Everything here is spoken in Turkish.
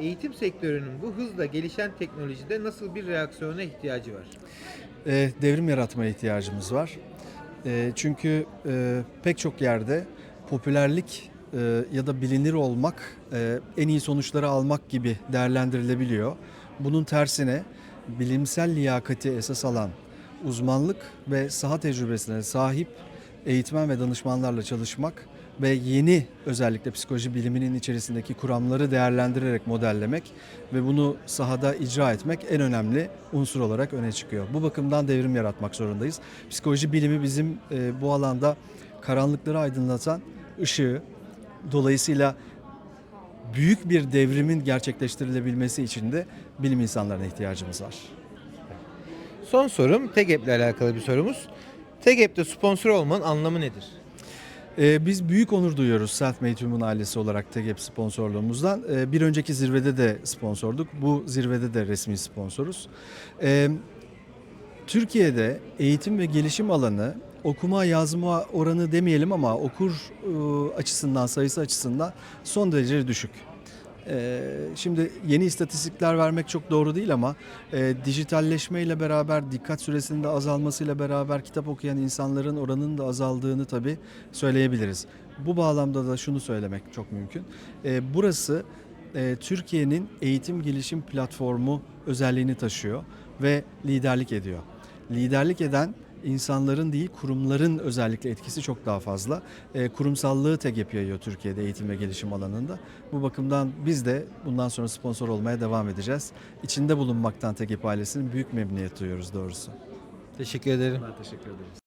eğitim sektörünün bu hızla gelişen teknolojide nasıl bir reaksiyona ihtiyacı var? E, devrim yaratmaya ihtiyacımız var. E, çünkü e, pek çok yerde popülerlik e, ya da bilinir olmak e, en iyi sonuçları almak gibi değerlendirilebiliyor. Bunun tersine bilimsel liyakati esas alan uzmanlık ve saha tecrübesine sahip eğitmen ve danışmanlarla çalışmak ve yeni özellikle psikoloji biliminin içerisindeki kuramları değerlendirerek modellemek ve bunu sahada icra etmek en önemli unsur olarak öne çıkıyor. Bu bakımdan devrim yaratmak zorundayız. Psikoloji bilimi bizim e, bu alanda karanlıkları aydınlatan ışığı. Dolayısıyla büyük bir devrimin gerçekleştirilebilmesi için de bilim insanlarına ihtiyacımız var. Son sorum TEGEP ile alakalı bir sorumuz. TEGEP'te sponsor olmanın anlamı nedir? Ee, biz büyük onur duyuyoruz Selfmade Human ailesi olarak TGEP sponsorluğumuzdan. Ee, bir önceki zirvede de sponsorduk. Bu zirvede de resmi sponsoruz. Ee, Türkiye'de eğitim ve gelişim alanı okuma yazma oranı demeyelim ama okur e, açısından sayısı açısından son derece düşük. Ee, Şimdi yeni istatistikler vermek çok doğru değil ama e, dijitalleşmeyle beraber dikkat süresinin de azalmasıyla beraber kitap okuyan insanların oranının da azaldığını tabii söyleyebiliriz. Bu bağlamda da şunu söylemek çok mümkün. E, burası e, Türkiye'nin eğitim gelişim platformu özelliğini taşıyor ve liderlik ediyor. Liderlik eden insanların değil kurumların özellikle etkisi çok daha fazla. E, kurumsallığı TEGEP yayıyor Türkiye'de eğitim ve gelişim alanında. Bu bakımdan biz de bundan sonra sponsor olmaya devam edeceğiz. İçinde bulunmaktan TEGEP ailesinin büyük memnuniyet duyuyoruz doğrusu. Teşekkür ederim. Ben teşekkür ederiz.